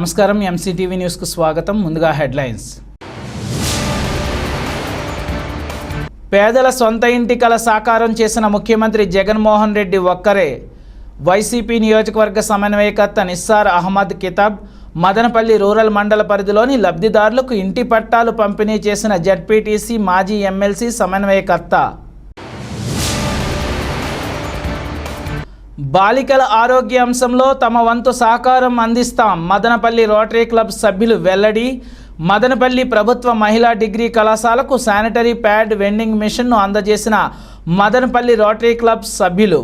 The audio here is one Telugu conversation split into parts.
నమస్కారం ఎంసీటీవీ న్యూస్కు స్వాగతం. ముందుగా హెడ్లైన్స్. పేదల సొంత ఇంటి కల సాకారం చేసిన ముఖ్యమంత్రి జగన్మోహన్ రెడ్డి ఒక్కరే. వైసీపీ నియోజకవర్గ సమన్వయకర్త నిస్సార్ అహ్మద్ కితాబ్ మదనపల్లి రూరల్ మండల పరిధిలోని లబ్ధిదారులకు ఇంటి పట్టాలు పంపిణీ చేసిన జడ్పీటీసీ మాజీ ఎమ్మెల్సీ సమన్వయకర్త. బాలికల ఆరోగ్య అంశంలో తమ వంతు సహకారం అందిస్తాం. మదనపల్లి రోటరీ క్లబ్ సభ్యులు వెల్లడి మదనపల్లి ప్రభుత్వ మహిళా డిగ్రీ కళాశాలకు శానిటరీ ప్యాడ్ వెండింగ్ మిషన్ను అందజేసిన మదనపల్లి రోటరీ క్లబ్ సభ్యులు.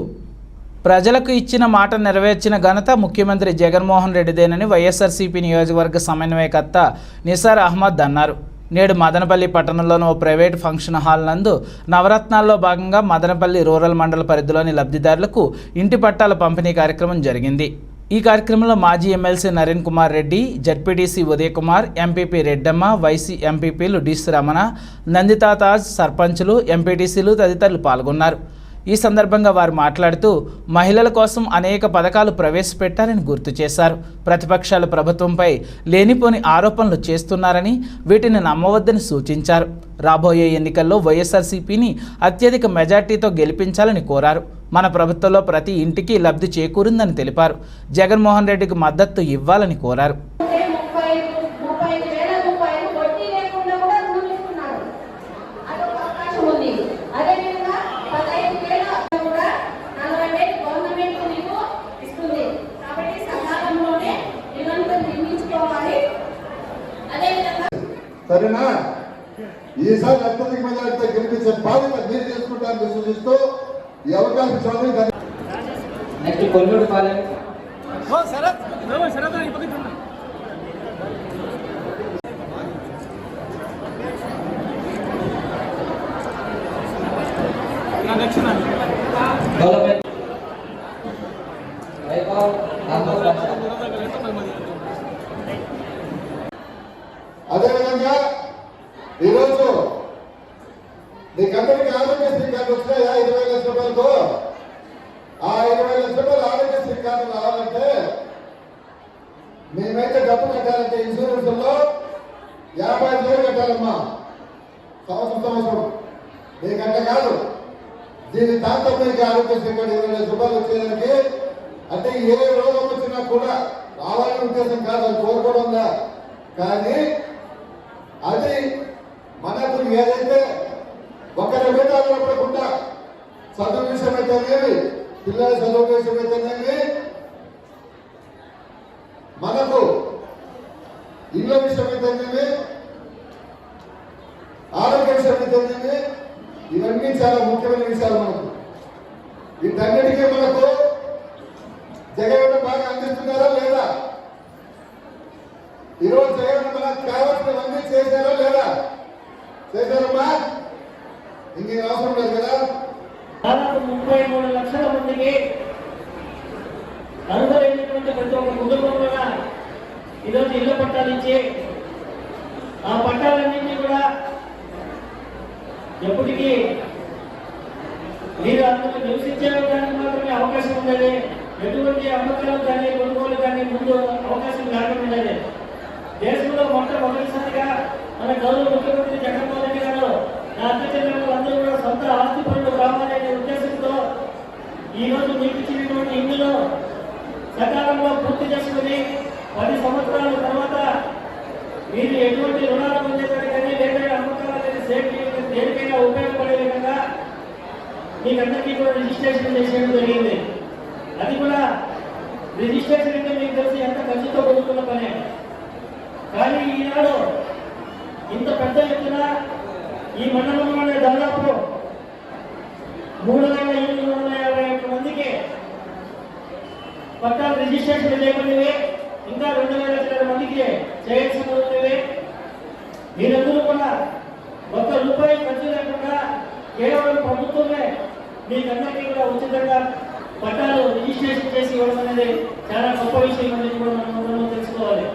ప్రజలకు ఇచ్చిన మాట నెరవేర్చిన ఘనత ముఖ్యమంత్రి జగన్మోహన్ రెడ్డిదేనని వైఎస్ఆర్సీపీ నియోజకవర్గ సమన్వయకర్త నిసార్ అహ్మద్ అన్నారు. నేడు మదనపల్లి పట్టణంలోని ఓ ప్రైవేట్ ఫంక్షన్ హాల్ నందు నవరత్నాల్లో భాగంగా మదనపల్లి రూరల్ మండల పరిధిలోని లబ్ధిదారులకు ఇంటి పట్టాల పంపిణీ కార్యక్రమం జరిగింది. ఈ కార్యక్రమంలో మాజీ MLC Naren Kumar Reddy ZPTC Uday Kumar MPP Reddamma YC ఎంపీపీలు డిస్ రమణ నందితాతాజ్ సర్పంచులు ఎంపీటీసీలు తదితరులు పాల్గొన్నారు. ఈ సందర్భంగా వారు మాట్లాడుతూ మహిళల కోసం అనేక పథకాలు ప్రవేశపెట్టారని గుర్తు చేశారు. ప్రతిపక్షాలు ప్రభుత్వంపై లేనిపోని ఆరోపణలు చేస్తున్నారని వీటిని నమ్మవద్దని సూచించారు. రాబోయే ఎన్నికల్లో వైఎస్ఆర్సీపీని అత్యధిక మెజార్టీతో గెలిపించాలని కోరారు. మన ప్రభుత్వంలో ప్రతి ఇంటికి లబ్ధి చేకూరిందని తెలిపారు. జగన్మోహన్ రెడ్డికి మద్దతు ఇవ్వాలని కోరారు ఉంటే ముప్పై ముప్పై ఐదు వేల రూపాయలు వడ్డీ లేకుండా కూడా రుణం ఇస్తున్నారు అదొక అవకాశం ఉంది అదేవిధంగా పదహైదు వేల కూడా నలభై వేలు గవర్నమెంట్ మీకు ఇస్తుంది కాబట్టి సకాలంలోనే ఇల్లంతా నిర్మించుకోవాలి అదేవిధంగా సరేనా? ఈసారి అత్యధిక మెజార్టీతో గెలిపించే బాధ్యత మీరు చేసుకుంటారని విశ్వసిస్తూ ఈ అవకాశం. నెక్స్ట్ కొల్లూరు పాలెం డెవలప్మెంట్ వైభవ్ రాంబాబు భాష అదేవిధంగా ఈరోజు నీకందరికీ ఆరోగ్యశ్రీ కార్డు వచ్చినాయా ఇరవై లక్షల రూపాయలతో ఆ ఇరవై లక్షల రూపాయలు ఆరోగ్యశ్రీ కార్డు రావాలంటే మేమైతే డబ్బు కట్టాలంటే ఇన్సూరెన్స్లో యాభై ఐదు వేలు కట్టాలమ్మా. సంవత్సరం సంవత్సరం. నీకంటే కాదు. దీని దాంతో మీకు ఆరోగ్యశ్రీ కార్డు ఇరవై రూపాయలు వచ్చేదానికి అంటే ఏ రోగం వచ్చినా కూడా రావాలని ఉద్దేశం కాదు అది కోరుకోవడం ఉందా కానీ అది మనకు ఏదైతే ఒకరి మీద ఆధారపడకుండా చదువు విషయం అయితేనేమి పిల్లల చదువు విషయం అయితేనేమి మనకు ఇళ్ళ విషయం అయితేనేమి ఆరోగ్య విషయం ఇవన్నీ చాలా ముఖ్యమైన విషయాలు మనకు. వీటన్నిటికీ మనకు జగన్ బాగా అందిస్తున్నారా లేదా? ఈరోజు జగన్ మనకు కావాల్సినవన్నీ చేశారా లేదా? చేశారమ్మా. ఇంక అవసరం లేదు కదా. దాదాపు ముప్పై మూడు లక్షల మందికి అర్హులైనటువంటి ప్రతి ఒక్క కుటుంబం కూడా ఈరోజు ఇళ్ళ పట్టాలు ఇచ్చి ఆ పట్టాలన్నింటినీ కూడా ఎప్పటికీ మీరు అందులో నివసించేదానికి మాత్రమే అవకాశం ఉండాలి ఎటువంటి అమ్మకాలు కానీ కొనుగోలు కానీ ముందు అవకాశం లేకుండా దేశంలో మొట్టమొదటిసారిగా మన గౌరవ ముఖ్యమంత్రి జగన్మోహన్ రెడ్డి గారు రాష్ట్ర చెందిన అందరూ కూడా సొంత ఆస్తి పనులు రావాలనే ఉద్దేశంతో ఈరోజు మీకు ఇచ్చినటువంటి ఇందులో సకాలంలో పూర్తి చేసుకుని పది సంవత్సరాల తర్వాత మీరు ఎటువంటి రుణాలు పొందేదాన్ని కానీ లేదా అమ్మకాలు అనేది సేఫ్టీ దేనికైనా ఉపయోగపడే విధంగా మీకందరికీ కూడా రిజిస్ట్రేషన్ చేసేయడం జరిగింది. అది కూడా రిజిస్ట్రేషన్ అంటే మీకు తెలిసి ఎంత ఖర్చుతో కొడుకున్న పనే. కానీ ఈనాడు ఇంత పెద్ద ఎత్తున ఈ మండలంలోనే దాదాపు మూడు వేల ఎనిమిది వందల యాభై ఒక్క మందికి పట్టాలు రిజిస్ట్రేషన్ చేయబడినవి. ఇంకా రెండు వేల చిల్లర మందికి చేయాల్సి ఉన్నవి మీరందరూ కూడా రూపాయి ఖర్చు లేకుండా కేవలం ప్రభుత్వమే మీకందరికీ కూడా ఉచితంగా పట్టాలు రిజిస్ట్రేషన్ చేసి ఇవ్వడం అనేది చాలా గొప్ప విషయం అనేది కూడా మనం అందరం తెలుసుకోవాలి.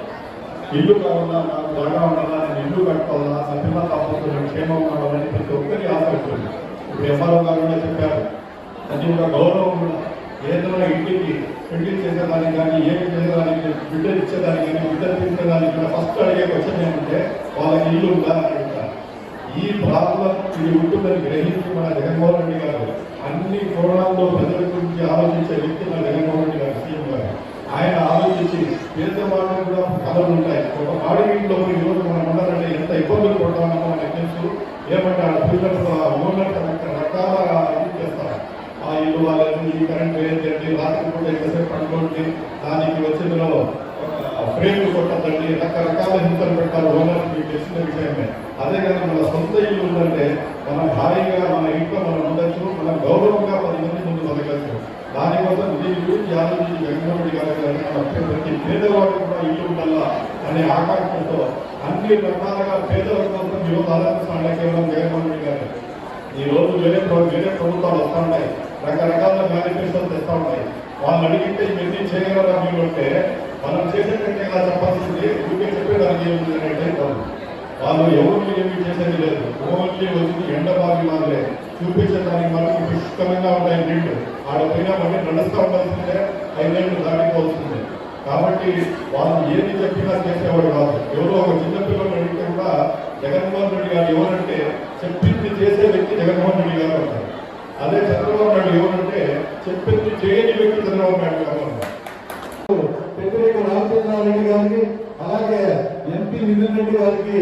ఇల్లు కావాలా? నాకు జాగా ఉండాలా? నేను ఇల్లు కట్టుకోవాలా? సభ్యుల తాపత్రులు క్షేమం కావాలని ప్రతి ఒక్కరి ఆశ ఉంటుంది. ఇప్పుడు ఎంఆర్ఓ గారు చెప్పారు. అది ఒక గౌరవం కూడా. ఏదైనా ఇంటికి పెళ్ళి చేసేదానికి కానీ ఏమి చేసేదానికి బిడ్డలు ఇచ్చేదానికి కానీ బిడ్డలు తీసేదానికి కూడా ఫస్ట్ అడిగే క్వశ్చన్ ఏమంటే వాళ్ళకి ఇల్లు ఉందా? ఈ ప్రాబ్లం ఇది ఉంటుందని గ్రహించి మన జగన్మోహన్ రెడ్డి గారు అన్ని కోణాల్లో ప్రజల గురించి ఆలోచించే వ్యక్తి మన జగన్మోహన్ రెడ్డి గారు సీఎం గారు. ఆయన ఆలోచించి పేదవాళ్ళకు కూడా కథలు ఉంటాయి. ఒక బాడీ ఇంట్లో ఈరోజు మనం ఉండాలంటే ఎంత ఇబ్బందులు పడతామో మనకు తెలుసు ఏమంటే ఆ పిల్లలు ఆ ఓనర్ రకరకాల ఇది చేస్తారు. ఆ ఇల్లు వాళ్ళని ఈ కరెంట్ వేయండి రాత్రి పూట ఎంతసేపు పడుకోండి దానికి వచ్చిందిలో ఫ్రేమ్ కొట్టద్దండి రకరకాల హింసలు పెట్టారు ఓనర్ మీకు తెలిసిన విషయమే. అదే కదా మన సొంత ఇల్లు ఉందంటే మనం హాయిగా మన ఇంట్లో మనం ఉండొచ్చు మనం గౌరవంగా పది మంది ముందు బతకచ్చు. దానికోసం దీని గురించి ఆలోచించి జగన్మోహన్ గారు కానీ మన ప్రతి పేదవాడు కూడా ఇల్లు ఉండాలా అనే ఆకాంక్షతో అన్ని రకాలుగా పేదల కోసం ఈరోజు ఆలోచిస్తున్నాయి కేవలం జగన్మోహన్ రెడ్డి గారు. ఈ రోజు వేరే వేరే ప్రభుత్వాలు వస్తూ ఉన్నాయి రకరకాల మేనిఫెస్టోలు తెస్తూ ఉన్నాయి. వాళ్ళు అడిగితే ఇవన్నీ చేయగలరా మీరు అంటే మనం చేసేటట్టు ఇలా చెప్పాల్సింది? ఊరికే చెప్పేదానికి ఏముంది అంటే కాదు. వాళ్ళు ఎవరికి ఏమి చేసేది లేదు. ఓన్లీ వచ్చి ఎండ బావి మాదిరే చూపించడానికి మనకి పుష్కలంగా ఉంటాయి నీళ్ళు. ఆడ పోయినా మళ్ళీ నడుస్తూ ఉండాల్సిందే ఐదేళ్ళు దాటిపోవాల్సిందే. కాబట్టి వాళ్ళు ఏది చెప్పినా చేసేవాడు కాదు. ఎవరో ఒక చిన్నపిల్లలు అడిగితే కూడా జగన్మోహన్ రెడ్డి గారు ఎవరంటే చెప్పింది చేసే వ్యక్తి జగన్మోహన్ రెడ్డి గారు అంటారు. అదే చంద్రబాబు నాయుడు ఎవరంటే చెప్పింది చేయని వ్యక్తి చంద్రబాబు నాయుడు గారు అంటారు వ్యతిరేక రామచంద్రారెడ్డి గారికి అలాగే ఎంపీ మిథున్ రెడ్డి గారికి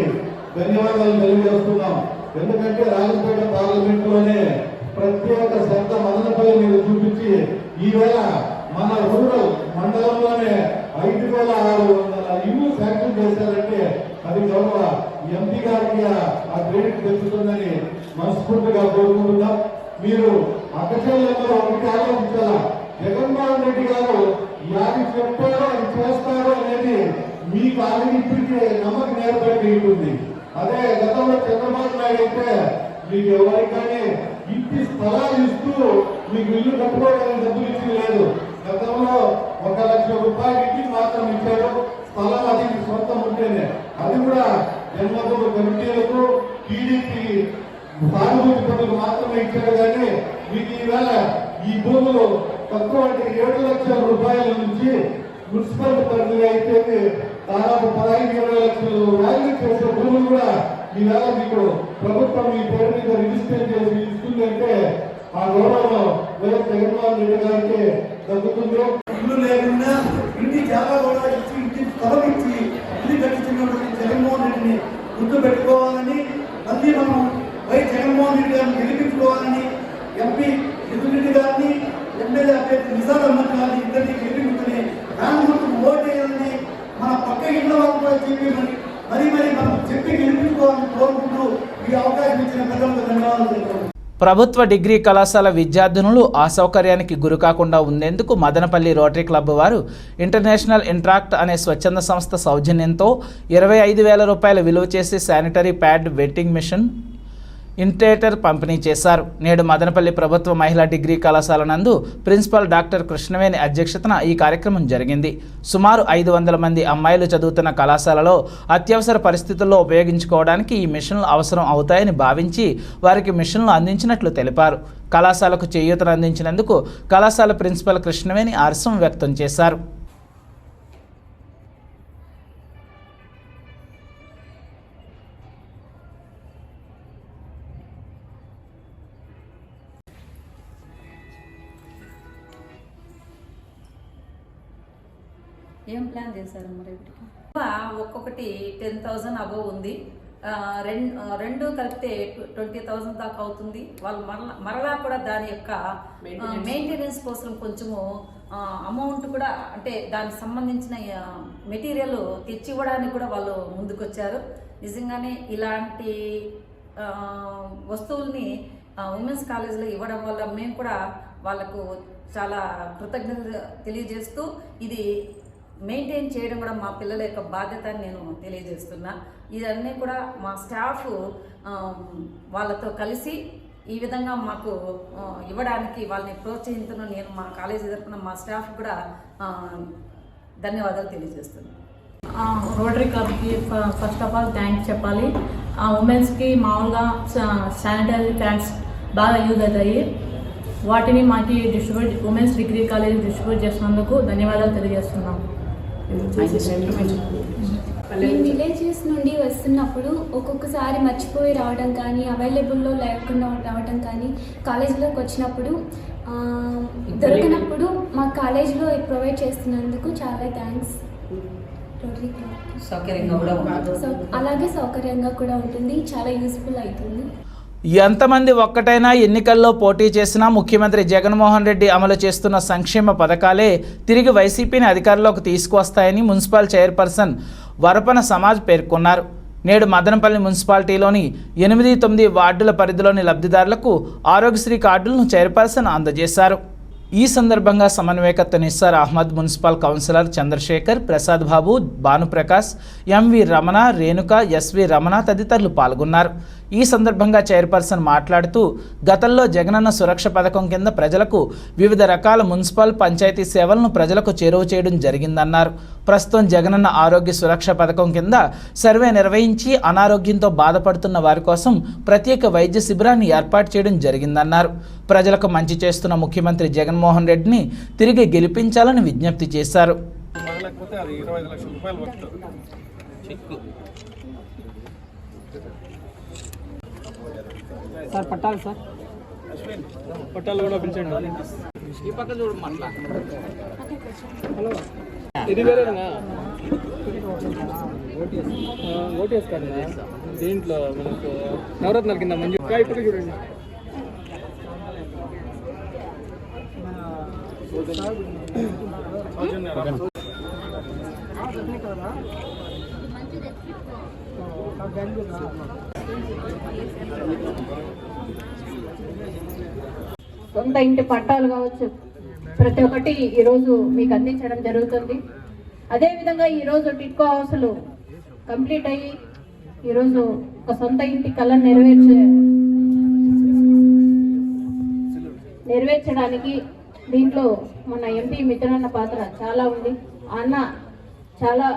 ధన్యవాదాలు తెలియజేస్తున్నాం. ఎందుకంటే రాజపేట పార్లమెంట్లోనే ప్రత్యేక శ్రద్ధ మదనపై మీరు చూపించి ఈవేళ మన రూరల్ మండలంలోనే ఐదు వేల ఆరు వందల ఇల్లు శాంక్షన్ చేశారంటే అది గౌరవ ఎంపీ గారికి ఆ- క్రెడిట్ తెచ్చుతుందని మనస్ఫూర్తిగా కోరుకుంటున్నాం. మీరు అక్కచెల్లెమ్మలో ఒకటి ఆలోచించాల జగన్మోహన్ రెడ్డి గారు యాది చెప్పారో అది చేస్తారో అనేది మీకు ఆల్రెడీ నమ్మకం ఏర్పడి ఉంటుంది. అదే గతంలో చంద్రబాబు నాయుడు అయితే మీకు ఎవరికైనా ఇంటి స్థలాలు ఇస్తూ మీకు ఇల్లు కట్టుకోవడానికి డబ్బులు ఇచ్చింది లేదు. గతంలో ఒక లక్ష రూపాయలు ఇంటికి మాత్రం ఇచ్చారు. స్థలం అది సొంతం ఉంటేనే. అది కూడా జన్మభూమి కమిటీలకు టీడీపీ సానుభూతి పనులకు మాత్రమే ఇచ్చారు కానీ మీకు ఈవేళ ఈ భూములు తక్కువ అంటే ఏడు లక్షల రూపాయల నుంచి మున్సిపల్ పరిధి అయితే దాదాపు పదహైదు ఇరవై లక్షలు వాల్యూ చేసే భూములు కూడా ఈవేళ మీకు ప్రభుత్వం ఈ పేరు మీద రిజిస్టర్ చేసి ఇస్తుంది అంటే ఆ గౌరవం వైఎస్ జగన్మోహన్ రెడ్డి గారికి దక్కుతుంది ఇల్లు లేకుండా ఇన్ని జాగా కూడా ఇచ్చి ఇంటి స్థలం ఇచ్చి ఇల్లు కట్టించినటువంటి జగన్మోహన్ రెడ్డిని గుర్తు పెట్టుకోవాలని మళ్ళీ మనం వై జగన్మోహన్ రెడ్డి గారిని గెలిపించుకోవాలని ఎంపీ ఎదురెడ్డి గారిని ఎమ్మెల్యే అభ్యర్థి నిజాం అహ్మద్ గారిని ఇద్దరిని గెలిపించుకుని దాని గుర్తు ఓటేయాలని మన పక్క ఇంట్లో వాళ్ళు చెప్పి మరి మరి మనం చెప్పి గెలిపించుకోవాలని కోరుకుంటూ ఈ అవకాశం ఇచ్చిన ప్రజలకు ధన్యవాదాలు తెలుపుతున్నాను ప్రభుత్వ డిగ్రీ కళాశాల విద్యార్థినులు అసౌకర్యానికి గురికాకుండా ఉండేందుకు మదనపల్లి రోటరీ క్లబ్ వారు ఇంటర్నేషనల్ ఇంట్రాక్ట్ అనే స్వచ్ఛంద సంస్థ సౌజన్యంతో ఇరవై ఐదు వేల రూపాయల విలువ చేసే శానిటరీ ప్యాడ్ వెట్టింగ్ మిషన్ ఇంటేటర్ పంపిణీ చేశారు. నేడు మదనపల్లి ప్రభుత్వ మహిళా డిగ్రీ కళాశాల నందు ప్రిన్సిపల్ డాక్టర్ కృష్ణవేణి అధ్యక్షతన ఈ కార్యక్రమం జరిగింది. సుమారు ఐదు వందల మంది అమ్మాయిలు చదువుతున్న కళాశాలలో అత్యవసర పరిస్థితుల్లో ఉపయోగించుకోవడానికి ఈ మిషన్లు అవసరం అవుతాయని భావించి వారికి మిషన్లు అందించినట్లు తెలిపారు. కళాశాలకు చేయూతను అందించినందుకు కళాశాల ప్రిన్సిపల్ కృష్ణవేణి హర్షం వ్యక్తం చేశారు. ప్లాన్ చేశారు మరి ఒక్కొక్కటి టెన్ థౌజండ్ అబవ్ ఉంది. రెండు రెండు కలిపితే ట్వంటీ థౌజండ్ దాకా అవుతుంది. వాళ్ళు మరలా మరలా కూడా దాని యొక్క మెయింటెనెన్స్ కోసం కొంచెము అమౌంట్ కూడా అంటే దానికి సంబంధించిన మెటీరియల్ తెచ్చి ఇవ్వడానికి కూడా వాళ్ళు ముందుకొచ్చారు. నిజంగానే ఇలాంటి వస్తువుల్ని ఉమెన్స్ కాలేజ్లో ఇవ్వడం వల్ల మేము కూడా వాళ్ళకు చాలా కృతజ్ఞతలు తెలియజేస్తూ ఇది మెయింటైన్ చేయడం కూడా మా పిల్లల యొక్క బాధ్యత అని నేను తెలియజేస్తున్నా. ఇదన్నీ కూడా మా స్టాఫ్ వాళ్ళతో కలిసి ఈ విధంగా మాకు ఇవ్వడానికి వాళ్ళని ప్రోత్సహించను నేను మా కాలేజీ తరఫున మా స్టాఫ్ కూడా ధన్యవాదాలు తెలియజేస్తున్నాను. రోటరీ క్లబ్కి ఫ- ఫస్ట్ ఆఫ్ ఆల్ థ్యాంక్స్ చెప్పాలి. ఆ ఉమెన్స్కి మామూలుగా సా- శానిటరీ ప్యాడ్స్ బాగా యూజ్ అవుతాయి. వాటిని మాకి distribute women's degree college distribute చేసినందుకు ధన్యవాదాలు తెలియజేస్తున్నాం. విలేజెస్ నుండి వస్తున్నప్పుడు ఒక్కొక్కసారి మర్చిపోయి రావడం కానీ అవైలబుల్లో లేకుండా రావడం కానీ కాలేజీలోకి వచ్చినప్పుడు ఆ, దొరికినప్పుడు మా కాలేజీలో ప్రొవైడ్ చేస్తున్నందుకు చాలా థ్యాంక్స్. సౌకర్యంగా కూడా అలాగే సౌకర్యంగా కూడా ఉంటుంది. చాలా యూస్ఫుల్ అవుతుంది. ఎంతమంది ఒక్కటైనా ఎన్నికల్లో పోటీ చేసినా ముఖ్యమంత్రి జగన్మోహన్ రెడ్డి అమలు చేస్తున్న సంక్షేమ పథకాలే తిరిగి వైసీపీని అధికారంలోకి తీసుకువస్తాయని మున్సిపల్ చైర్పర్సన్ వరపన సమాజ్ పేర్కొన్నారు. నేడు మదనపల్లి మున్సిపాలిటీలోని ఎనిమిది తొమ్మిది వార్డుల పరిధిలోని లబ్ధిదారులకు ఆరోగ్యశ్రీ కార్డులను చైర్పర్సన్ అందజేశారు. ఈ సందర్భంగా సమన్వయకర్త Nissar Ahmed municipal councillor Chandrasekhar Prasad Babu Bhanuprakash MV Ramana Renuka SV Ramana తదితరులు పాల్గొన్నారు. ఈ సందర్భంగా చైర్పర్సన్ మాట్లాడుతూ గతంలో జగనన్న సురక్ష పథకం కింద ప్రజలకు వివిధ రకాల మున్సిపల్ పంచాయతీ సేవలను ప్రజలకు చేరువ చేయడం జరిగిందన్నారు. ప్రస్తుతం జగనన్న ఆరోగ్య సురక్ష పథకం కింద సర్వే నిర్వహించి అనారోగ్యంతో బాధపడుతున్న వారి కోసం ప్రత్యేక వైద్య శిబిరాన్ని ఏర్పాటు చేయడం జరిగిందన్నారు. ప్రజలకు మంచి చేస్తున్న ముఖ్యమంత్రి జగన్మోహన్ రెడ్డిని తిరిగి గెలిపించాలని విజ్ఞప్తి చేశారు. సార్ పట్టాలి సార్ పట్టాలు కూడా పిలిచండి ఈ పక్క చూడమంట ఇది వేరేనా ఓటీఎస్ కార్డు దీంట్లో మనకు నవరత్నాల కింద మంచి ఇప్పుడు చూడండి సొంత ఇంటి పట్టాలు కావచ్చు. ప్రతి ఒక్కటి ఈరోజు మీకు అందించడం జరుగుతుంది. అదేవిధంగా ఈరోజు టిట్కో హౌస్లు కంప్లీట్ అయ్యి ఈరోజు ఒక సొంత ఇంటి కళను నెరవేర్చే నెరవేర్చడానికి దీంట్లో మన ఎంపీ మిత్రన్న పాత్ర చాలా ఉంది. అన్న చాలా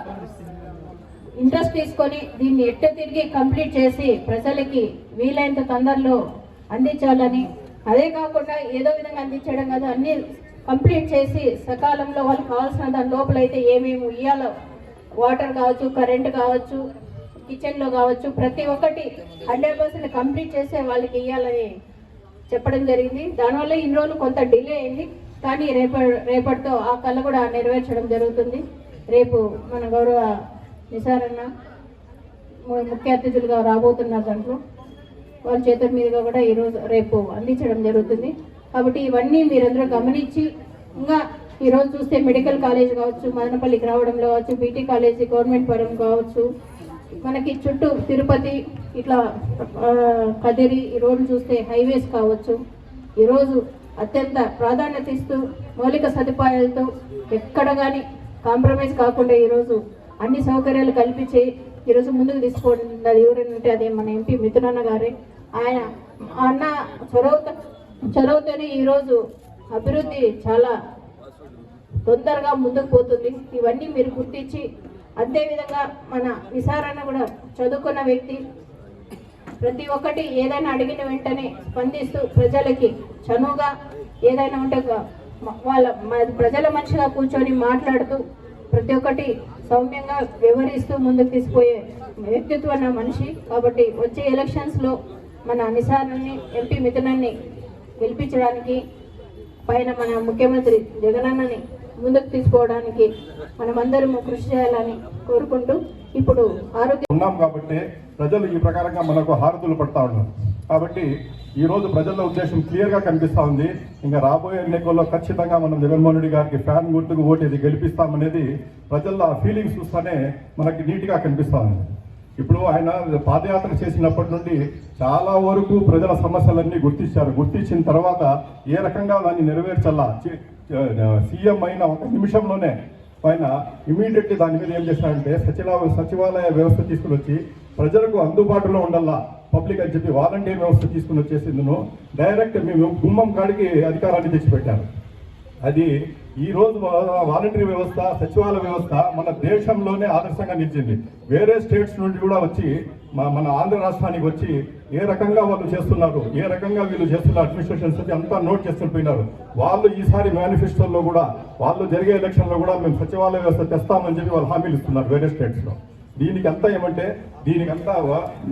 ఇంట్రెస్ట్ తీసుకొని దీన్ని ఎట్ట తిరిగి కంప్లీట్ చేసి ప్రజలకి వీలైనంత తొందరలో అందించాలని అదే కాకుండా ఏదో విధంగా అందించడం కాదు అన్ని కంప్లీట్ చేసి సకాలంలో వాళ్ళకి కావాల్సిన దాని లోపల అయితే ఏమేమి ఇయ్యాలో వాటర్ కావచ్చు కరెంట్ కావచ్చు కిచెన్లో కావచ్చు ప్రతి ఒక్కటి హండ్రెడ్ పర్సెంట్ కంప్లీట్ చేసే వాళ్ళకి ఇవ్వాలని చెప్పడం జరిగింది. దానివల్ల ఇన్ని రోజులు కొంత డిలే అయింది కానీ రేప రేపటితో ఆ కళ కూడా నెరవేర్చడం జరుగుతుంది. రేపు మన గౌరవ నిసారన్న ముఖ్య అతిథులుగా రాబోతున్నారు దాంట్లో. వాళ్ళ చేతుల మీదుగా కూడా ఈరోజు రేపు అందించడం జరుగుతుంది. కాబట్టి ఇవన్నీ మీరందరూ గమనించి ఇంకా ఈరోజు చూస్తే మెడికల్ కాలేజ్ కావచ్చు మదనపల్లికి రావడంలో కావచ్చు బీటీ కాలేజీ గవర్నమెంట్ పరం కావచ్చు. మనకి చుట్టూ తిరుపతి ఇట్లా కదిరి ఈ రోడ్లు చూస్తే హైవేస్ కావచ్చు. ఈరోజు అత్యంత ప్రాధాన్యత ఇస్తూ మౌలిక సదుపాయాలతో ఎక్కడ కానీ కాంప్రమైజ్ కాకుండా ఈరోజు అన్ని సౌకర్యాలు కల్పించి ఈరోజు ముందుకు తీసుకుంటున్నది ఎవరంటే అదే మన ఎంపీ మిథునన్న గారే. ఆయన అన్న చొరవ చొరవతోనే ఈరోజు అభివృద్ధి చాలా తొందరగా ముందుకు పోతుంది. ఇవన్నీ మీరు గుర్తించి అదేవిధంగా మన విసారణ కూడా చదువుకున్న వ్యక్తి. ప్రతి ఒక్కటి ఏదైనా అడిగిన వెంటనే స్పందిస్తూ ప్రజలకి చనువుగా ఏదైనా ఉంటే వాళ్ళ ప్రజల మనిషిగా కూర్చొని మాట్లాడుతూ ప్రతి ఒక్కటి సౌమ్యంగా వివరిస్తూ ముందుకు తీసుకుపోయే వ్యక్తిత్వం నా మనిషి. కాబట్టి వచ్చే ఎలక్షన్స్లో మన నిసారాన్ని ఎంపీ మిథునాన్ని గెలిపించడానికి పైన మన ముఖ్యమంత్రి జగనన్నని ముందుకు తీసుకోవడానికి మనమందరము కృషి చేయాలని కోరుకుంటూ ఇప్పుడు ఆరోగ్యం ఉన్నాం కాబట్టి ప్రజలు ఈ ప్రకారంగా మనకు హారతులు పడతా ఉన్నారు. కాబట్టి ఈ రోజు ప్రజల ఉద్దేశం క్లియర్గా కనిపిస్తూ ఉంది. ఇంకా రాబోయే ఎన్నికల్లో ఖచ్చితంగా మనం జగన్మోహన్ రెడ్డి గారికి ఫ్యాన్ గుర్తుకు ఓటేది గెలిపిస్తామనేది ప్రజల్లో ఆ ఫీలింగ్స్ చూస్తేనే మనకి నీట్గా కనిపిస్తూ ఉంది. ఇప్పుడు ఆయన పాదయాత్ర చేసినప్పటి నుండి చాలా వరకు ప్రజల సమస్యలన్నీ గుర్తించారు. గుర్తించిన తర్వాత ఏ రకంగా దాన్ని నెరవేర్చాలా? సీఎం అయిన ఒక నిమిషంలోనే ఆయన ఇమీడియట్లీ దాని మీద ఏం చేశారంటే సచివాలయ సచివాలయ వ్యవస్థ తీసుకుని వచ్చి ప్రజలకు అందుబాటులో ఉండాలా? పబ్లిక్ అని చెప్పి వాలంటీర్ వ్యవస్థ తీసుకుని వచ్చేసిందును డైరెక్ట్ మేము గుమ్మం కాడికి అధికారాన్ని తెచ్చిపెట్టారు. అది ఈ రోజు వ్యవస్థ సచివాలయ వ్యవస్థ మన దేశంలోనే ఆదర్శంగా నిలిచింది. వేరే స్టేట్స్ నుండి కూడా వచ్చి మా- మన ఆంధ్ర రాష్ట్రానికి వచ్చి ఏ రకంగా వాళ్ళు చేస్తున్నారు ఏ రకంగా వీళ్ళు చేస్తున్న అడ్మినిస్ట్రేషన్స్ వచ్చి అంతా నోట్ చేస్తుంటున్నారు వాళ్ళు ఈసారి మేనిఫెస్టోల్లో కూడా వాళ్ళు జరిగే ఎలక్షన్లో కూడా మేము సచివాలయ వ్యవస్థ తెస్తామని చెప్పి వాళ్ళు హామీలు ఇస్తున్నారు వేరే స్టేట్స్లో. దీనికి అంతా ఏమంటే దీనికంతా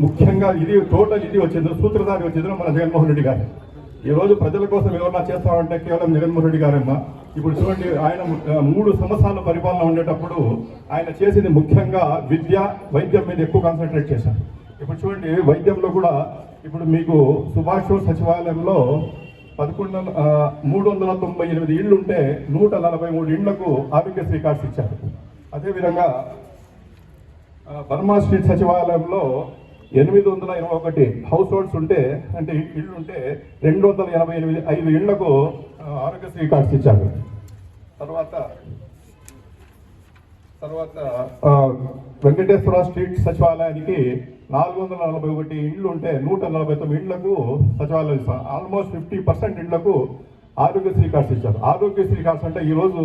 ముఖ్యంగా ఇది టోటల్ ఇది వచ్చింది సూత్రధారి వచ్చిందో మన జగన్మోహన్ రెడ్డి గారు. ఈ రోజు ప్రజల కోసం ఎవరన్నా చేస్తామంటే కేవలం జగన్మోహన్ రెడ్డి గారమ్మా. ఇప్పుడు చూడండి ఆయన మూడు సంవత్సరాల పరిపాలన ఉండేటప్పుడు ఆయన చేసింది ముఖ్యంగా విద్య వైద్యం మీద ఎక్కువ కాన్సన్ట్రేట్ చేశారు. ఇప్పుడు చూడండి వైద్యంలో కూడా ఇప్పుడు మీకు సుభాష్ సచివాలయంలో పదకొండు వందల మూడు వందల తొంభై ఎనిమిది ఇళ్ళు ఉంటే నూట నలభై మూడు ఇళ్ళకు ఆరోగ్యశ్రీ కార్డ్స్ ఇచ్చారు. అదేవిధంగా బర్మా స్ట్రీట్ సచివాలయంలో ఎనిమిది వందల ఇరవై ఒకటి హౌస్ హోల్డ్స్ ఉంటే అంటే ఇళ్ళు ఉంటే రెండు వందల ఎనభై ఎనిమిది ఐదు ఇళ్ళకు ఆరోగ్యశ్రీ కార్డ్స్ ఇచ్చారు. తర్వాత తర్వాత వెంకటేశ్వర స్ట్రీట్ సచివాలయానికి నాలుగు వందల నలభై ఒకటి ఇండ్లు ఉంటే నూట నలభై తొమ్మిది ఇండ్లకు సచివాలయం ఆల్మోస్ట్ ఫిఫ్టీ పర్సెంట్ ఇండ్లకు ఆరోగ్యశ్రీ కార్డ్స్ ఇచ్చారు. ఆరోగ్యశ్రీ కార్డ్స్ అంటే ఈరోజు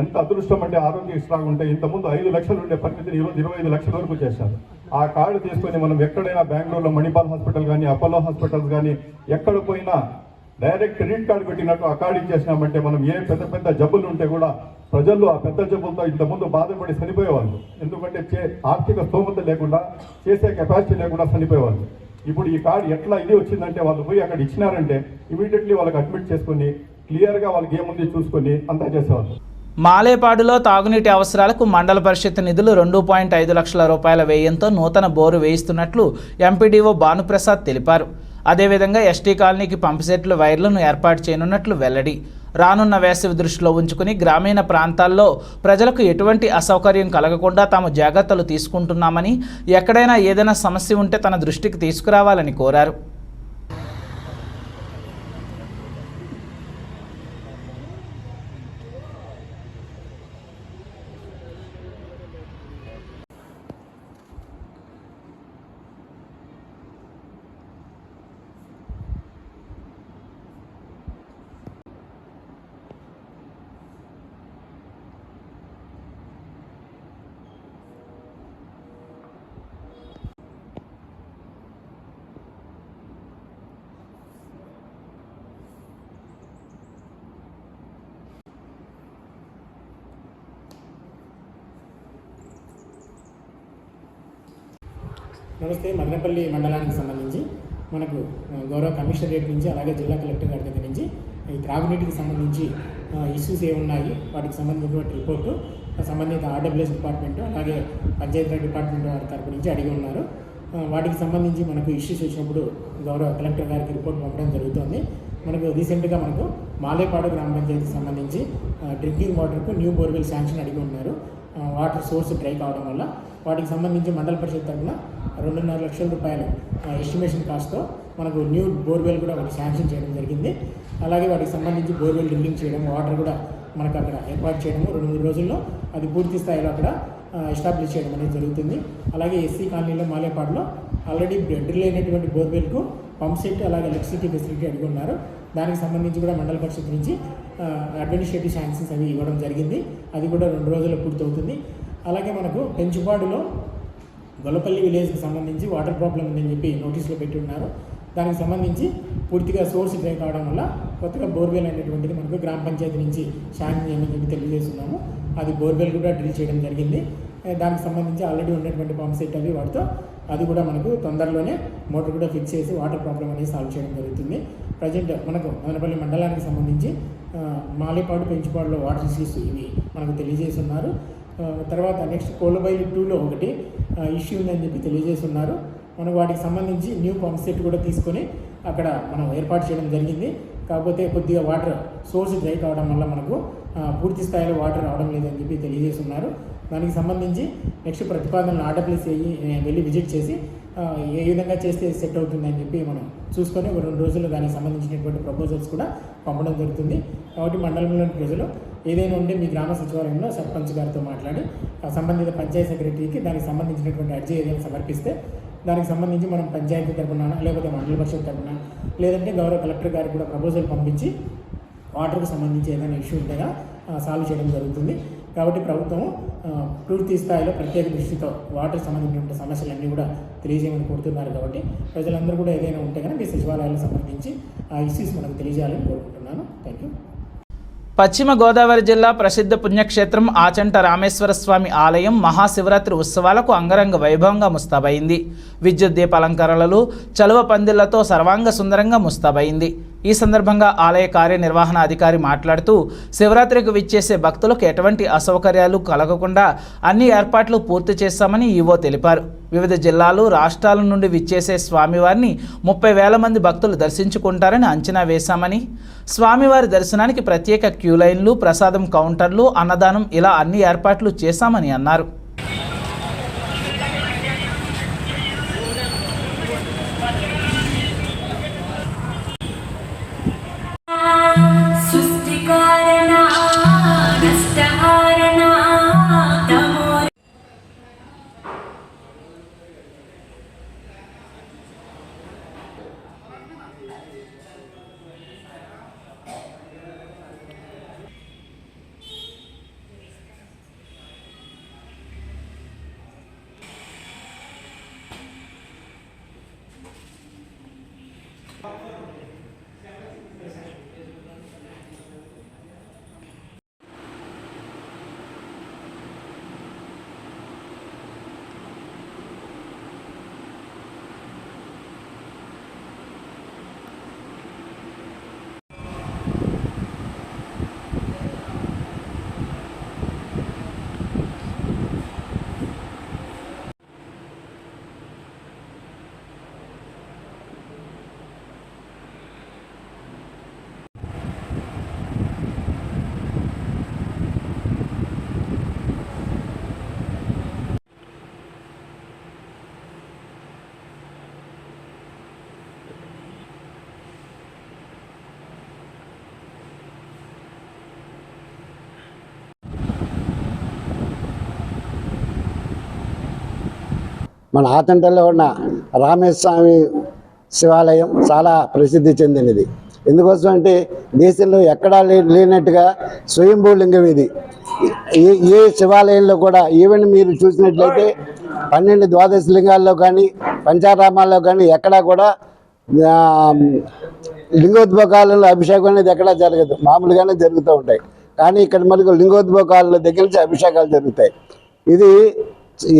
ఎంత అదృష్టం అంటే ఆరోగ్యశ్రీ ఉంటే ఇంతకుముందు ఐదు లక్షలు ఉండే పరిమితిని ఈ రోజు ఇరవై ఐదు లక్షల వరకు చేశారు. ఆ కార్డు తీసుకొని మనం ఎక్కడైనా బెంగళూరులో మణిపాల్ హాస్పిటల్ కానీ అపోలో హాస్పిటల్స్ కానీ ఎక్కడ పోయినా డైరెక్ట్ క్రెడిట్ కార్డు పెట్టినట్టు ఆ కార్డు ఇచ్చేసినామంటే మనం ఏ పెద్ద పెద్ద జబ్బులు ఉంటే కూడా ప్రజలు ఆ పెద్ద జబ్బులతో ఇంతకుముందు బాధపడి చనిపోయేవాళ్ళు. ఎందుకంటే చే ఆర్థిక స్తోమత లేకుండా చేసే కెపాసిటీ లేకుండా చనిపోయేవాళ్ళు. ఇప్పుడు ఈ కార్డు ఎట్లా ఇది వచ్చిందంటే వాళ్ళు పోయి అక్కడ ఇచ్చినారంటే ఇమీడియట్లీ వాళ్ళకి అడ్మిట్ చేసుకొని క్లియర్గా వాళ్ళకి ఏముంది చూసుకొని అంతా చేసేవాళ్ళు. మాలేపాడులో తాగునీటి అవసరాలకు మండల పరిషత్ నిధులు రెండు పాయింట్ ఐదు లక్షల రూపాయల వ్యయంతో నూతన బోరు వేయిస్తున్నట్లు ఎంపీడీఓ భానుప్రసాద్ తెలిపారు. అదేవిధంగా ఎస్టీ కాలనీకి పంపుసెట్లు వైర్లను ఏర్పాటు చేయనున్నట్లు వెల్లడి. రానున్న వేసవి దృష్టిలో ఉంచుకుని గ్రామీణ ప్రాంతాల్లో ప్రజలకు ఎటువంటి అసౌకర్యం కలగకుండా తాము జాగ్రత్తలు తీసుకుంటున్నామని ఎక్కడైనా ఏదైనా సమస్య ఉంటే తన దృష్టికి తీసుకురావాలని కోరారు. నమస్తే మదనపల్లి మండలానికి సంబంధించి మనకు గౌరవ కమిషనరేట్ నుంచి అలాగే జిల్లా కలెక్టర్ గారి దగ్గర నుంచి ఈ త్రాగునీటికి సంబంధించి ఇష్యూస్ ఏమున్నాయి వాటికి సంబంధించినటువంటి రిపోర్టు సంబంధిత ఆర్డబ్ల్యూఎస్ డిపార్ట్మెంట్ అలాగే పంచాయతీరాజ్ డిపార్ట్మెంట్ వారి తరపు నుంచి అడిగి ఉన్నారు. వాటికి సంబంధించి మనకు ఇష్యూస్ వచ్చినప్పుడు గౌరవ కలెక్టర్ గారికి రిపోర్ట్ పంపడం జరుగుతుంది. మనకు రీసెంట్గా మనకు మాలేపాడు గ్రామ పంచాయతీకి సంబంధించి డ్రింకింగ్ వాటర్కు న్యూ బోర్వెల్ శాంక్షన్ అడిగి ఉన్నారు. వాటర్ సోర్స్ డ్రై కావడం వల్ల వాటికి సంబంధించి మండల పరిషత్ తరఫున రెండున్నర లక్షల రూపాయలు ఎస్టిమేషన్ కాస్ట్తో మనకు న్యూ బోర్వెల్ కూడా ఒకటి శాంక్షన్ చేయడం జరిగింది. అలాగే వాటికి సంబంధించి బోర్వెల్ డ్రిల్లింగ్ చేయడం వాటర్ కూడా మనకు అక్కడ ఏర్పాటు చేయడము రెండు మూడు రోజుల్లో అది పూర్తి స్థాయిలో అక్కడ ఎస్టాబ్లిష్ చేయడం అనేది జరుగుతుంది. అలాగే ఎస్సీ కాలనీలో మాలేపాడులో ఆల్రెడీ డ్రిల్ అయినటువంటి బోర్వెల్కు పంప్ సెట్ అలాగే ఎలక్ట్రిసిటీ ఫెసిలిటీ అడుగున్నారు దానికి సంబంధించి కూడా మండల పరిషత్ నుంచి అడ్మినిస్ట్రేటివ్ శాంక్షన్స్ అవి ఇవ్వడం జరిగింది. అది కూడా రెండు రోజుల్లో పూర్తవుతుంది. అలాగే మనకు పెంచుపాడులో గొల్లపల్లి విలేజ్కి సంబంధించి వాటర్ ప్రాబ్లం ఉందని చెప్పి నోటీసులో పెట్టి ఉన్నారు. దానికి సంబంధించి పూర్తిగా సోర్స్ డ్రై కావడం వల్ల కొత్తగా బోర్వెల్ అనేటువంటిది మనకు గ్రామ పంచాయతీ నుంచి శాంక్షన్ చేయమని చెప్పి తెలియజేస్తున్నాము. అది బోర్వెల్ కూడా డ్రిల్ చేయడం జరిగింది. దానికి సంబంధించి ఆల్రెడీ ఉన్నటువంటి పంప్ సెట్ అవి వాటితో అది కూడా మనకు తొందరలోనే మోటార్ కూడా ఫిక్స్ చేసి వాటర్ ప్రాబ్లం అనేది సాల్వ్ చేయడం జరుగుతుంది. ప్రజెంట్ మనకు మదనపల్లి మండలానికి సంబంధించి మాలిపాడు మాలేపాడు పెంచుపాడులో వాటర్ ఇష్యూస్ ఇవి మనకు తెలియజేస్తున్నారు. తర్వాత నెక్స్ట్ కోలబైలి టూలో ఒకటి ఇష్యూ ఉందని చెప్పి తెలియజేస్తున్నారు. మనం వాటికి సంబంధించి న్యూ పంప్ సెట్ కూడా తీసుకొని అక్కడ మనం ఏర్పాటు చేయడం జరిగింది. కాకపోతే కొద్దిగా వాటర్ సోర్స్ డ్రై కావడం వల్ల మనకు పూర్తి స్థాయిలో వాటర్ రావడం లేదని చెప్పి తెలియజేస్తున్నారు. దానికి సంబంధించి నెక్స్ట్ ప్రతిపాదనలు ఆర్డర్ ప్లేస్ అయ్యి వెళ్ళి విజిట్ చేసి ఏ విధంగా చేస్తే సెట్ అవుతుందని చెప్పి మనం చూసుకొని ఒక రెండు రోజులు దానికి సంబంధించినటువంటి ప్రపోజల్స్ కూడా పంపడం జరుగుతుంది. కాబట్టి మండలంలోని ప్రజలు ఏదైనా ఉంటే మీ గ్రామ సచివాలయంలో సర్పంచ్ గారితో మాట్లాడి ఆ సంబంధిత పంచాయతీ సెక్రటరీకి దానికి సంబంధించినటువంటి అర్జీ ఏదైనా సమర్పిస్తే దానికి సంబంధించి మనం పంచాయతీ తరపున లేకపోతే మండల పరిషత్ తరపున లేదంటే గౌరవ కలెక్టర్ గారికి కూడా ప్రపోజల్ పంపించి వాటర్కు సంబంధించి ఏదైనా ఇష్యూ ఉంటేగా సాల్వ్ చేయడం జరుగుతుంది. కాబట్టి ప్రభుత్వం పూర్తి స్థాయిలో ప్రత్యేక దృష్టితో వాటర్ సంబంధించిన సమస్యలన్నీ కూడా తెలియజేయమని కోరుతున్నారు కాబట్టి ప్రజలందరూ కూడా ఏదైనా ఉంటే కనుక మీ సచివాలయాలకు సంబంధించి ఆ ఇష్యూస్ మనకు తెలియజేయాలని కోరుకుంటున్నాను. థ్యాంక్ యూ పశ్చిమ గోదావరి జిల్లా ప్రసిద్ధ పుణ్యక్షేత్రం ఆచంట రామేశ్వర స్వామి ఆలయం మహాశివరాత్రి ఉత్సవాలకు అంగరంగ వైభవంగా ముస్తాబైంది. విద్యుత్ దీపాలంకరణలు చలువ పందిళ్ళతో సర్వాంగ సుందరంగా ముస్తాబైంది. ఈ సందర్భంగా ఆలయ కార్యనిర్వహణ అధికారి మాట్లాడుతూ శివరాత్రికి విచ్చేసే భక్తులకు ఎటువంటి అసౌకర్యాలు కలగకుండా అన్ని ఏర్పాట్లు పూర్తి చేశామని ఈవో తెలిపారు. వివిధ జిల్లాలు రాష్ట్రాల నుండి విచ్చేసే స్వామివారిని ముప్పై వేల మంది భక్తులు దర్శించుకుంటారని అంచనా వేశామని స్వామివారి దర్శనానికి ప్రత్యేక క్యూ లైన్లు ప్రసాదం కౌంటర్లు అన్నదానం ఇలా అన్ని ఏర్పాట్లు చేశామని అన్నారు. మన ఆతంటలో ఉన్న రామేశ్వమి శివాలయం చాలా ప్రసిద్ధి చెందినది. ఎందుకోసం అంటే దేశంలో ఎక్కడా లే- లేనట్టుగా స్వయంభూ లింగం ఇది. ఏ ఏ శివాలయంలో కూడా ఈవెన్ మీరు చూసినట్లయితే పన్నెండు ద్వాదశ లింగాల్లో కానీ పంచారామాల్లో కానీ ఎక్కడా కూడా లింగోద్భోగాలలో అభిషేకం అనేది ఎక్కడా జరగదు. మామూలుగానే జరుగుతూ ఉంటాయి. కానీ ఇక్కడ మనకు లింగోద్భోగాల దగ్గర నుంచి అభిషేకాలు జరుగుతాయి. ఇది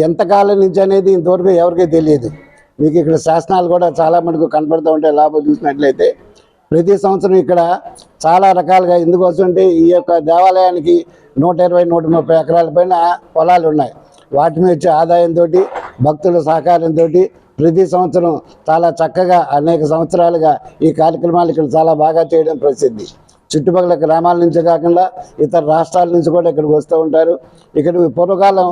ఎంతకాలం నుంచి అనేది ఇంతవరకు ఎవరికీ తెలియదు. మీకు ఇక్కడ శాసనాలు కూడా చాలా మటుకు కనపడుతూ ఉంటాయి లాభం చూసినట్లయితే ప్రతి సంవత్సరం ఇక్కడ చాలా రకాలుగా ఎందుకోసం అంటే ఈ యొక్క దేవాలయానికి నూట ఇరవై నూట ముప్పై ఎకరాల పైన పొలాలు ఉన్నాయి. వాటి మీద వచ్చే ఆదాయంతో భక్తుల సహకారంతో ప్రతి సంవత్సరం చాలా చక్కగా అనేక సంవత్సరాలుగా ఈ కార్యక్రమాలు ఇక్కడ చాలా బాగా చేయడం ప్రసిద్ధి. చుట్టుపక్కల గ్రామాల నుంచి కాకుండా ఇతర రాష్ట్రాల నుంచి కూడా ఇక్కడికి వస్తూ ఉంటారు. ఇక్కడ పూర్వకాలం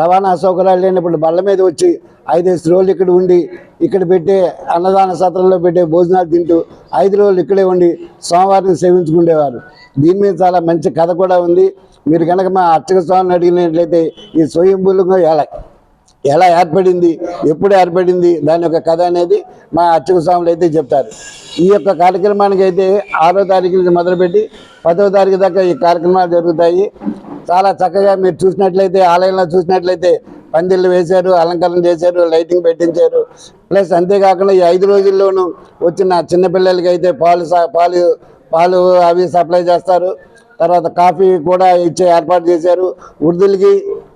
రవాణా సౌకర్యాలు లేనప్పుడు బళ్ళ మీద వచ్చి ఐదేసి రోజులు ఇక్కడ ఉండి ఇక్కడ పెట్టే అన్నదాన సత్రంలో పెట్టే భోజనాలు తింటూ ఐదు రోజులు ఇక్కడే ఉండి సోమవారం సేవించుకునేవారు దీని మీద చాలా మంచి కథ కూడా ఉంది. మీరు కనుక మా అర్చక స్వామిని అడిగినట్లయితే ఈ స్వయంభూలంగా ఎలా ఎలా ఏర్పడింది ఎప్పుడు ఏర్పడింది దాని యొక్క కథ అనేది మా అర్చక స్వాములు అయితే చెప్తారు. ఈ యొక్క కార్యక్రమానికి అయితే ఆరో తారీఖు నుంచి మొదలుపెట్టి పదో తారీఖు దాకా ఈ కార్యక్రమాలు జరుగుతాయి. చాలా చక్కగా మీరు చూసినట్లయితే ఆలయంలో చూసినట్లయితే పందిళ్ళు వేశారు అలంకరణ చేశారు లైటింగ్ పెట్టించారు. ప్లస్ అంతేకాకుండా ఈ ఐదు రోజుల్లోనూ వచ్చిన చిన్నపిల్లలకి అయితే పాలు పాలు పాలు అవి సప్లై చేస్తారు. తర్వాత కాఫీ కూడా ఇచ్చే ఏర్పాటు చేశారు. వృద్ధులకి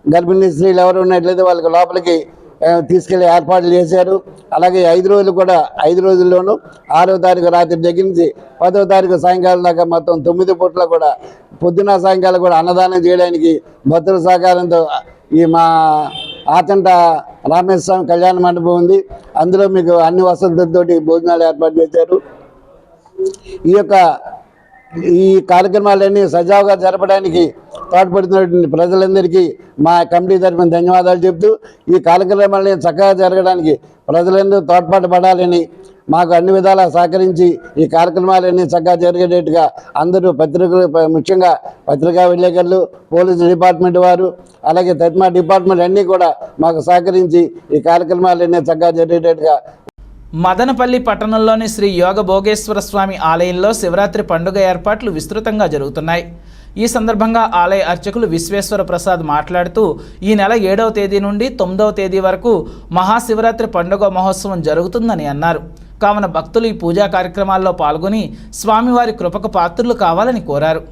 గర్భిణీ స్త్రీలు ఎవరు ఉన్నట్లయితే వాళ్ళకి లోపలికి ఆ, తీసుకెళ్ళి ఏర్పాట్లు చేశారు. అలాగే ఐదు రోజులు కూడా ఐదు రోజుల్లోనూ ఆరో తారీఖు రాత్రి దగ్గర నుంచి పదో తారీఖు సాయంకాలం దాకా మొత్తం తొమ్మిది పూట్ల కూడా పొద్దున సాయంకాలం కూడా అన్నదానం చేయడానికి భక్తుల సహకారంతో ఈ మా ఆచంట రామేశ్వర స్వామి కళ్యాణ మండపం ఉంది. అందులో మీకు అన్ని వసతులతోటి భోజనాలు ఏర్పాటు చేశారు. ఈ యొక్క ఈ కార్యక్రమాలన్నీ సజావుగా జరపడానికి తోడ్పడుతున్నటువంటి ప్రజలందరికీ మా కమిటీ తరఫున ధన్యవాదాలు చెప్తూ ఈ కార్యక్రమాలని చక్కగా జరగడానికి ప్రజలందరూ తోడ్పాటు పడాలని మాకు అన్ని విధాలా సహకరించి ఈ కార్యక్రమాలన్నీ చక్కగా జరిగేటట్టుగా అందరూ పత్రికలు ముఖ్యంగా పత్రికా విలేకరులు పోలీసు డిపార్ట్మెంట్ వారు అలాగే తత్మా డిపార్ట్మెంట్ అన్నీ కూడా మాకు సహకరించి ఈ కార్యక్రమాలన్నీ చక్కగా జరిగేటట్టుగా మదనపల్లి పట్టణంలోని శ్రీ యోగ భోగేశ్వర స్వామి ఆలయంలో శివరాత్రి పండుగ ఏర్పాట్లు విస్తృతంగా జరుగుతున్నాయి. ఈ సందర్భంగా ఆలయ అర్చకులు విశ్వేశ్వర ప్రసాద్ మాట్లాడుతూ ఈ నెల ఏడవ తేదీ నుండి తొమ్మిదవ తేదీ వరకు మహాశివరాత్రి పండుగ మహోత్సవం జరుగుతుందని అన్నారు. కావున భక్తులు ఈ పూజా కార్యక్రమాల్లో పాల్గొని స్వామివారి కృపకు పాత్రులు కావాలని కోరారు.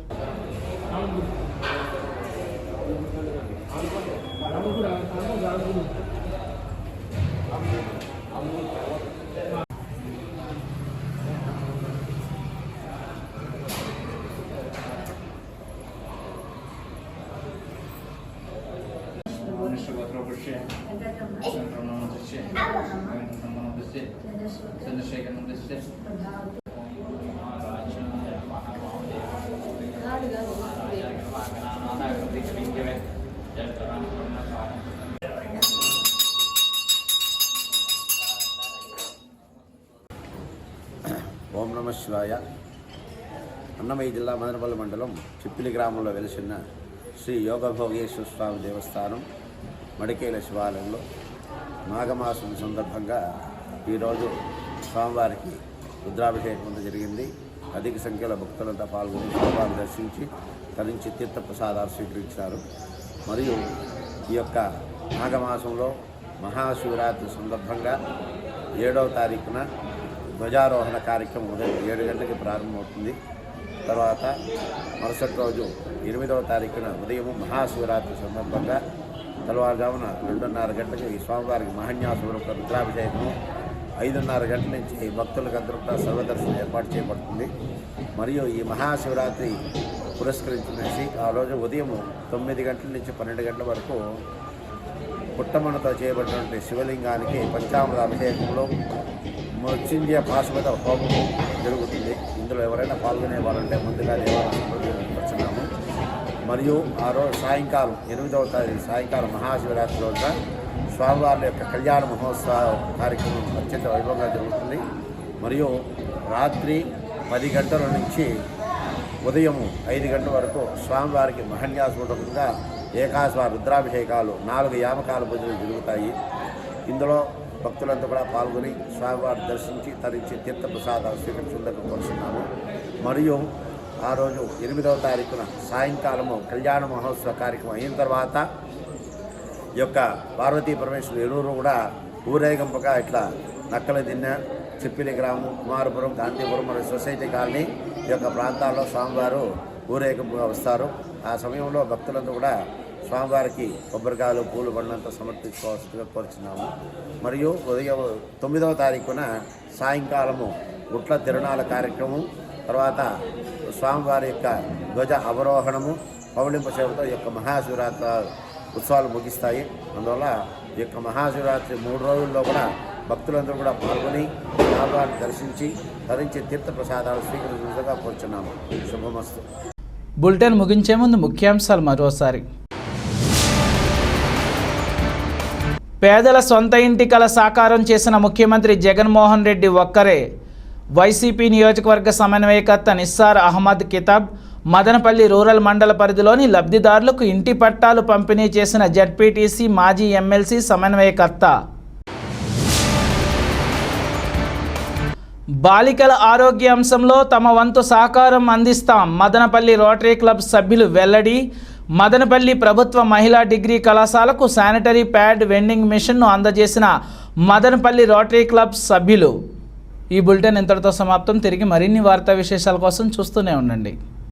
ఓం నమ శివాయ. అన్నమయ్య జిల్లా మదనపల్లి మండలం చిప్పిలి గ్రామంలో వెలిసిన శ్రీ యోగభోగేశ్వర స్వామి దేవస్థానం. మడికేల శివాలయంలో మాఘమాసం సందర్భంగా ఈరోజు స్వామివారికి రుద్రాభిషేకం జరిగింది. అధిక సంఖ్యలో భక్తులంతా పాల్గొని స్వామివారిని దర్శించి తరించి తీర్థప్రసాదాలు స్వీకరించారు. మరియు ఈ యొక్క మాఘమాసంలో మహాశివరాత్రి సందర్భంగా ఏడవ తారీఖున ధ్వజారోహణ కార్యక్రమం ఉదయం ఏడు గంటలకి ప్రారంభమవుతుంది. తర్వాత మరుసటి రోజు ఎనిమిదవ తారీఖున ఉదయం మహాశివరాత్రి సందర్భంగా తెల్లవారుజామున రెండున్నర గంటలకి ఈ స్వామివారికి మహన్యాసవరూప రుద్రాభిషేకము ఐదున్నర గంటల నుంచి భక్తులకు అందరూ సర్వదర్శనం ఏర్పాటు చేయబడుతుంది. మరియు ఈ మహాశివరాత్రి పురస్కరించుకునేసి ఆ రోజు ఉదయం తొమ్మిది గంటల నుంచి పన్నెండు గంటల వరకు పుట్టమణతో చేయబడినటువంటి శివలింగానికి పంచామృత అభిషేకంలో మృత్యుంజయ పాశుపత హోమం జరుగుతుంది. ఇందులో ఎవరైనా పాల్గొనే వాళ్ళంటే ముందుగా దేవాలయం మరియు ఆ రోజు సాయంకాలం ఎనిమిదవ తారీఖు సాయంకాలం మహాశివరాత్రి రోజున స్వామివారి యొక్క కళ్యాణ మహోత్సవ కార్యక్రమం అత్యంత వైభవంగా జరుగుతుంది. మరియు రాత్రి పది గంటల నుంచి ఉదయం ఐదు గంటల వరకు స్వామివారికి మహన్యాసపూర్వకంగా ఏకాశ్వ రుద్రాభిషేకాలు నాలుగు యామకాల పూజలు జరుగుతాయి. ఇందులో భక్తులంతా కూడా పాల్గొని స్వామివారిని దర్శించి తరించి తీర్థప్రసాదాలు స్వీకరించుకుందకు కోరుతున్నాము మరియు ఆ రోజు ఎనిమిదవ తారీఖున సాయంకాలము కళ్యాణ మహోత్సవ కార్యక్రమం అయిన తర్వాత ఈ యొక్క పార్వతీ పరమేశ్వరు ఎరువురు కూడా ఊరేగింపుగా ఇట్లా నక్కల దిన్నె చిప్పిలి గ్రామం కుమారపురం గాంధీపురం మరియు సొసైటీ కాలనీ ఈ యొక్క ప్రాంతాల్లో స్వామివారు ఊరేగింపుగా వస్తారు. ఆ సమయంలో భక్తులంతా కూడా స్వామివారికి కొబ్బరికాయలు పూలు బండ్లంతా సమర్పించుకోవాల్సిందిగా కోరుచున్నాము. మరియు ఉదయం తొమ్మిదవ తారీఖున సాయంకాలము గుట్ల తిరునాళ్ళ కార్యక్రమం తర్వాత స్వామివారి యొక్క ధ్వజ అవరోహణము పౌళింప సేవతో ఈ యొక్క మహాశివరాత్రి ఉత్సవాలు ముగిస్తాయి. అందువల్ల ఈ యొక్క మహాశివరాత్రి మూడు రోజుల్లో కూడా భక్తులందరూ కూడా పాల్గొని స్వామివారిని దర్శించి తరించి తీర్థ ప్రసాదాలు స్వీకరించగా కోరుచున్నాము. శుభమస్తు. బులెటిన్ ముగించే ముందు ముఖ్యాంశాలు మరోసారి. పేదల సొంత ఇంటి కల సాకారం చేసిన ముఖ్యమంత్రి జగన్మోహన్ రెడ్డి ఒక్కరే వైసీపీ నియోజకవర్గ సమన్వయకర్త నిస్సార్ అహ్మద్ కితాబ్ మదనపల్లి రూరల్ మండల పరిధిలోని లబ్ధిదారులకు ఇంటి పట్టాలు పంపిణీ చేసిన జడ్పీటీసీ మాజీ ఎమ్మెల్సీ సమన్వయకర్త. బాలికల ఆరోగ్య అంశంలో తమ వంతు సహకారం అందిస్తాం. మదనపల్లి రోటరీ క్లబ్ సభ్యులు వెల్లడి మదనపల్లి ప్రభుత్వ మహిళా డిగ్రీ కళాశాలకు శానిటరీ ప్యాడ్ వెండింగ్ మిషన్ను అందజేసిన మదనపల్లి రోటరీ క్లబ్ సభ్యులు. ఈ బులెటిన్ ఇంతటితో సమాప్తం. తిరిగి మరిన్ని వార్తా విశేషాల కోసం చూస్తూనే ఉండండి.